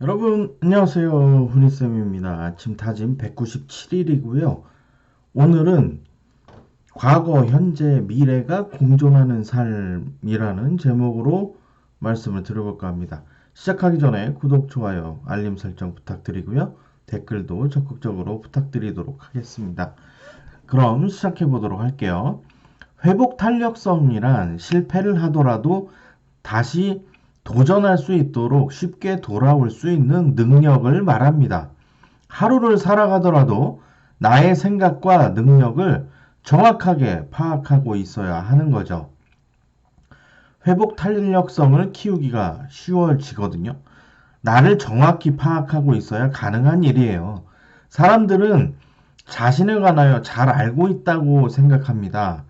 여러분 안녕하세요. 훈이쌤입니다. 아침 타진 197일이고요. 오늘은 과거 현재 미래가 공존하는 삶이라는 제목으로 말씀을 드려볼까 합니다. 시작하기 전에 구독 좋아요 알림 설정 부탁드리고요. 댓글도 적극적으로 부탁드리도록 하겠습니다. 그럼 시작해 보도록 할게요. 회복 탄력성이란 실패를 하더라도 다시 도전할 수 있도록 쉽게 돌아올 수 있는 능력을 말합니다. 하루를 살아가더라도 나의 생각과 능력을 정확하게 파악하고 있어야 하는 거죠. 회복 탄력성을 키우기가 쉬워지거든요. 나를 정확히 파악하고 있어야 가능한 일이에요. 사람들은 자신을 관하여 잘 알고 있다고 생각합니다.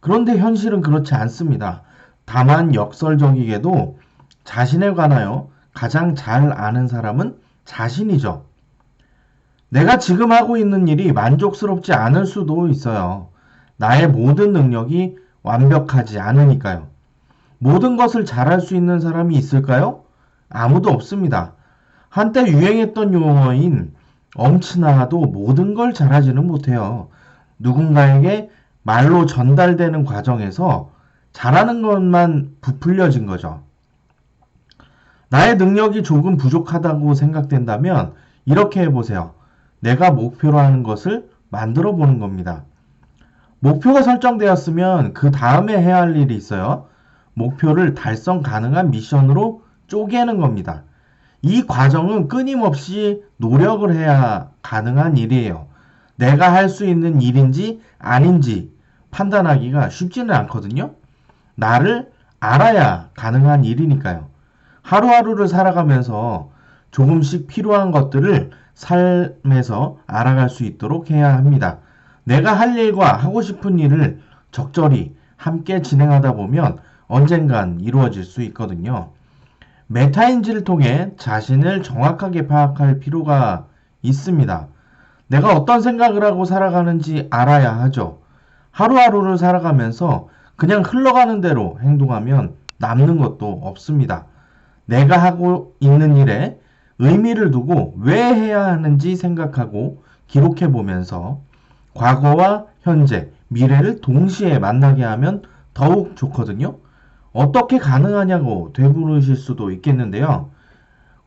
그런데 현실은 그렇지 않습니다. 다만 역설적이게도 자신에 관하여 가장 잘 아는 사람은 자신이죠. 내가 지금 하고 있는 일이 만족스럽지 않을 수도 있어요. 나의 모든 능력이 완벽하지 않으니까요. 모든 것을 잘할 수 있는 사람이 있을까요? 아무도 없습니다. 한때 유행했던 용어인 엄친아도 모든 걸 잘하지는 못해요. 누군가에게 말로 전달되는 과정에서 잘하는 것만 부풀려진 거죠. 나의 능력이 조금 부족하다고 생각된다면 이렇게 해보세요. 내가 목표로 하는 것을 만들어 보는 겁니다. 목표가 설정되었으면 그 다음에 해야 할 일이 있어요. 목표를 달성 가능한 미션으로 쪼개는 겁니다. 이 과정은 끊임없이 노력을 해야 가능한 일이에요. 내가 할 수 있는 일인지 아닌지 판단하기가 쉽지는 않거든요. 나를 알아야 가능한 일이니까요. 하루하루를 살아가면서 조금씩 필요한 것들을 삶에서 알아갈 수 있도록 해야 합니다. 내가 할 일과 하고 싶은 일을 적절히 함께 진행하다 보면 언젠간 이루어질 수 있거든요. 메타인지를 통해 자신을 정확하게 파악할 필요가 있습니다. 내가 어떤 생각을 하고 살아가는지 알아야 하죠. 하루하루를 살아가면서 그냥 흘러가는 대로 행동하면 남는 것도 없습니다. 내가 하고 있는 일에 의미를 두고 왜 해야 하는지 생각하고 기록해 보면서 과거와 현재, 미래를 동시에 만나게 하면 더욱 좋거든요. 어떻게 가능하냐고 되물으실 수도 있겠는데요.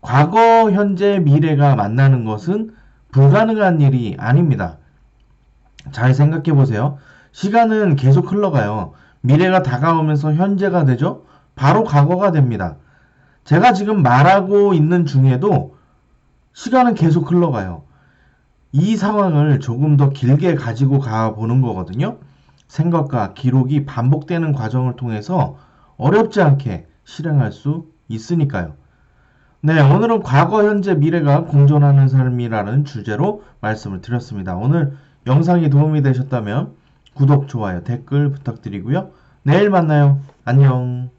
과거, 현재, 미래가 만나는 것은 불가능한 일이 아닙니다. 잘 생각해 보세요. 시간은 계속 흘러가요. 미래가 다가오면서 현재가 되죠? 바로 과거가 됩니다. 제가 지금 말하고 있는 중에도 시간은 계속 흘러가요. 이 상황을 조금 더 길게 가지고 가 보는 거거든요. 생각과 기록이 반복되는 과정을 통해서 어렵지 않게 실행할 수 있으니까요. 네, 오늘은 과거, 현재, 미래가 공존하는 삶이라는 주제로 말씀을 드렸습니다. 오늘 영상이 도움이 되셨다면 구독, 좋아요, 댓글 부탁드리고요. 내일 만나요. 안녕.